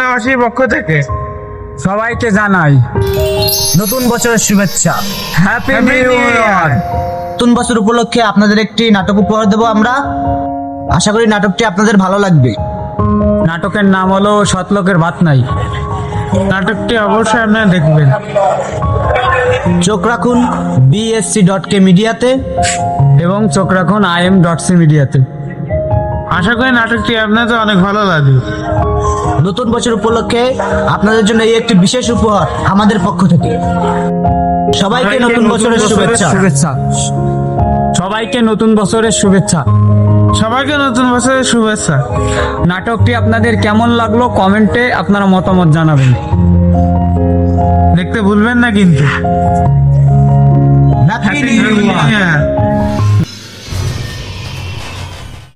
মাসির পক্ষ থেকে সবাইকে জানাই নতুন বছরের শুভেচ্ছা। হ্যাপি নিউ ইয়ার নতুন বছর উপলক্ষে আপনাদের একটি নাটক উপহার দেবো আমরা। আশা করি নাটকটি আপনাদের ভালো লাগবে। নাটকের নাম হলো সতলোকের ভাত নাই। নাটকটি অবশ্যই আপনারা দেখবেন। চোখ রাখুন বিএসসি ডট কে মিডিয়াতে এবং চোখ রাখুন আই এম ডট সি মিডিয়াতে আশা করি নাটকটি আপনাদের অনেক ভালো লাগবে। নতুন বছর উপলক্ষে আপনাদের জন্য এই একটি বিশেষ উপহার আমাদের পক্ষ থেকে। সবাইকে নতুন বছরের শুভেচ্ছা। শুভেচ্ছা। সবাইকে নতুন বছরের শুভেচ্ছা। সবাইকে নতুন বছরের শুভেচ্ছা। নাটকটি আপনাদের কেমন লাগল কমেন্টে আপনারা মতামত জানাবেন। দেখতে ভুলবেন না কিন্তু। Happy new year!